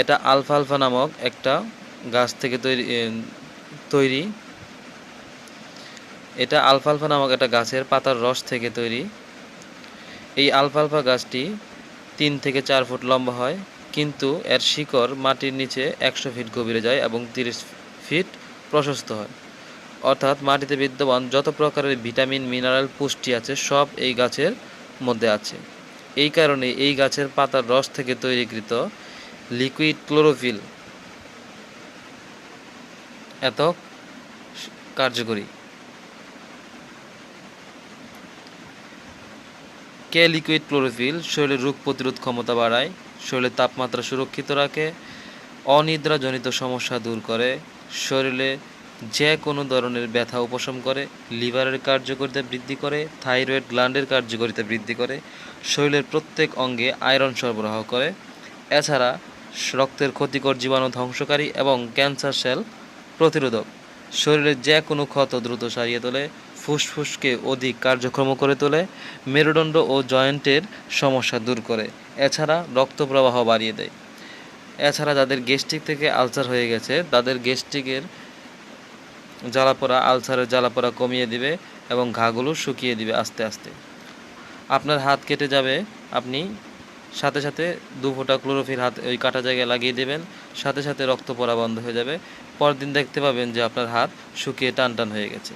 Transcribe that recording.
এটা আলফালফা নামক একটা গাছ থেকে তৈরি তৈরি। এটা আলফালফা নামক একটা গাছের পাতার রস থেকে তৈরি। এই আলফালফা গাছটি তিন থেকে চার ফুট লম্বা হয়, কিন্তু এর শিকড় মাটির নিচে একশো ফিট গভীরে যায় এবং তিরিশ ফিট প্রশস্ত হয়। অর্থাৎ মাটিতে বিদ্যমান যত প্রকারের ভিটামিন, মিনারেল, পুষ্টি আছে, সব এই গাছের মধ্যে আছে। এই কারণে এই গাছের পাতার রস থেকে তৈরিকৃত লিকুইড ক্লোরোফিল এত কার্যকরী। কে লিকুইড ক্লোরোফিল? শরীরের রোগ প্রতিরোধ ক্ষমতা বাড়ায় শরীরের তাপমাত্রা সুরক্ষিত রাখে, অনিদ্রাজনিত সমস্যা দূর করে, শরীরে যে কোনো ধরনের ব্যথা উপশম করে, লিভারের কার্যকারিতা বৃদ্ধি করে, থাইরয়েড গ্ল্যান্ডের কার্যকারিতা বৃদ্ধি করে, শরীরের প্রত্যেক অঙ্গে আয়রন সরবরাহ করে। এছাড়া রক্তের ক্ষতিকর জীবাণু ধ্বংসকারী এবং ক্যান্সার সেল প্রতিরোধক। শরীরের যে কোনো ক্ষত দ্রুত সারিয়ে তোলে, ফুসফুসকে অধিক কার্যক্ষম করে তোলে, মেরুদণ্ড ও জয়েন্টের সমস্যা দূর করে। এছাড়া রক্ত প্রবাহ বাড়িয়ে দেয়। এছাড়া যাদের গ্যাস্ট্রিক থেকে আলসার হয়ে গেছে, তাদের গ্যাস্ট্রিকের জ্বালাপোড়া আলসারের জ্বালাপোড়া কমিয়ে দিবে এবং ঘাগুলো শুকিয়ে দিবে আস্তে আস্তে। আপনার হাত কেটে যাবে, আপনি সাথে সাথে দু ফোঁটা ক্লোরোফিল হাত ওই কাটা জায়গায় লাগিয়ে দেবেন। সাথে সাথে রক্ত পড়া বন্ধ হয়ে যাবে। পরদিন দেখতে পাবেন যে আপনার হাত শুকিয়ে টান টান হয়ে গেছে।